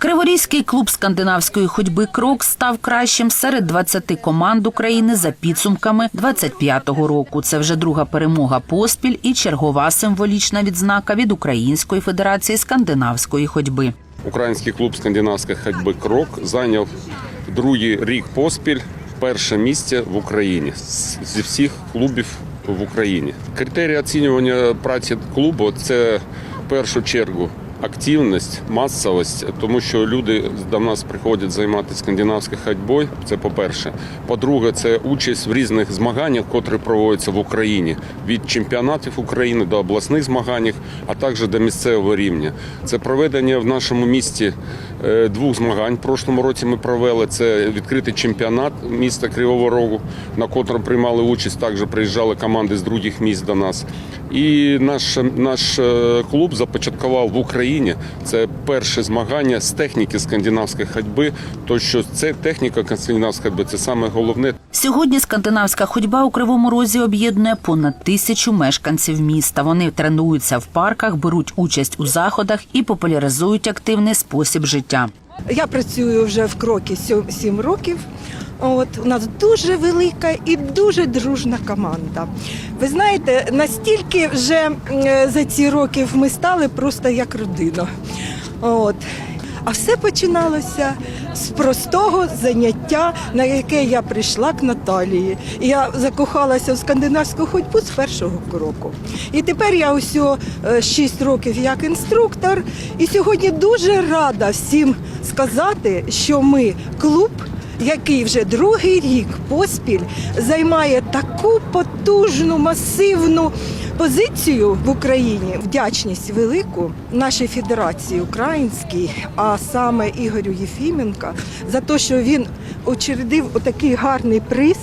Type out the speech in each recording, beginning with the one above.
Криворізький клуб скандинавської ходьби Крок став кращим серед 20 команд України за підсумками 25-го року. Це вже друга перемога поспіль і чергова символічна відзнака від Української федерації скандинавської ходьби. Український клуб скандинавської ходьби Крок зайняв другий рік поспіль перше місце в Україні зі всіх клубів в Україні. Критерії оцінювання праці клубу це в першу чергу. Активність, масовість, тому що люди до нас приходять займатися скандинавською ходьбою. Це по-перше. По-друге, це участь в різних змаганнях, котрі проводяться в Україні від чемпіонатів України до обласних змагань, а також до місцевого рівня. Це проведення в нашому місті двох змагань. В прошлому році ми провели це відкритий чемпіонат міста Кривого Рогу, на котрому приймали участь. Також приїжджали команди з других міст до нас. І наш, наш е, клуб започаткував в Україні це перше змагання з техніки скандинавської ходьби. То що це техніка скандинавської ходьби, це саме головне. Сьогодні скандинавська ходьба у Кривому Розі об'єднує понад тисячу мешканців міста. Вони тренуються в парках, беруть участь у заходах і популяризують активний спосіб життя. Я працюю вже в крокі сім років. От у нас дуже велика і дуже дружна команда. Ви знаєте, настільки вже за ці роки ми стали просто як родина. От. А все починалося з простого заняття, на яке я прийшла к Наталії. Я закохалася в скандинавську ходьбу з першого кроку. І тепер я усього 6 років як інструктор. І сьогодні дуже рада всім сказати, що ми клуб який вже другий рік поспіль займає таку потужну, масивну позицію в Україні. Вдячність велику нашій федерації українській, а саме Ігорю Єфіменка, за те, що він учредив отакий гарний приз,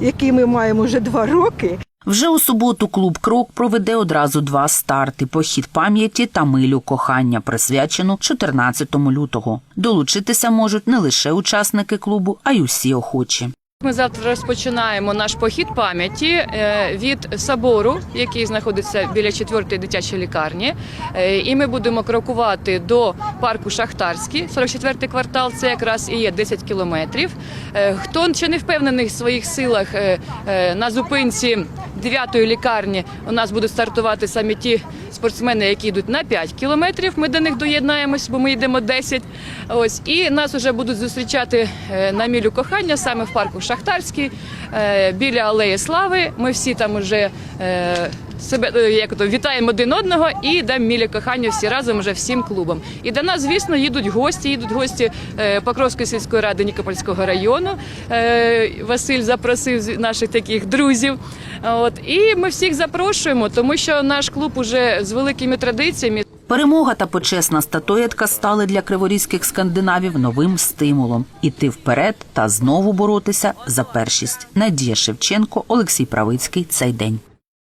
який ми маємо вже два роки. Вже у суботу клуб Крок проведе одразу два старти: похід пам'яті та милю кохання, присвячену 14 лютого. Долучитися можуть не лише учасники клубу, а й усі охочі. Ми завтра розпочинаємо наш похід пам'яті е, від собору, який знаходиться біля 4-ї дитячої лікарні. Е, І ми будемо крокувати до парку Шахтарський, 44-й квартал. Це якраз і є 10 кілометрів. Е, Хто ще не впевнений в своїх силах на зупинці 9-ї лікарні, у нас будуть стартувати саме ті спортсмени, які йдуть на 5 кілометрів. Ми до них доєднаємось, бо ми йдемо 10. Ось і нас вже будуть зустрічати е, на мілю кохання саме в парку Шахтарський е, біля алеї Слави. Ми всі там уже е, себе е, як то вітаємо один одного і дамо мілі кохання всі разом уже всім клубом. І до нас, звісно, їдуть гості. Їдуть гості е, Покровської сільської ради Нікопольського району. Е, Василь запросив наших таких друзів. От і ми всіх запрошуємо, тому що наш клуб уже з великими традиціями. Перемога та почесна статуєтка стали для криворізьких скандинавів новим стимулом іти вперед та знову боротися за першість. Надія Шевченко, Олексій Правицький. Цей день.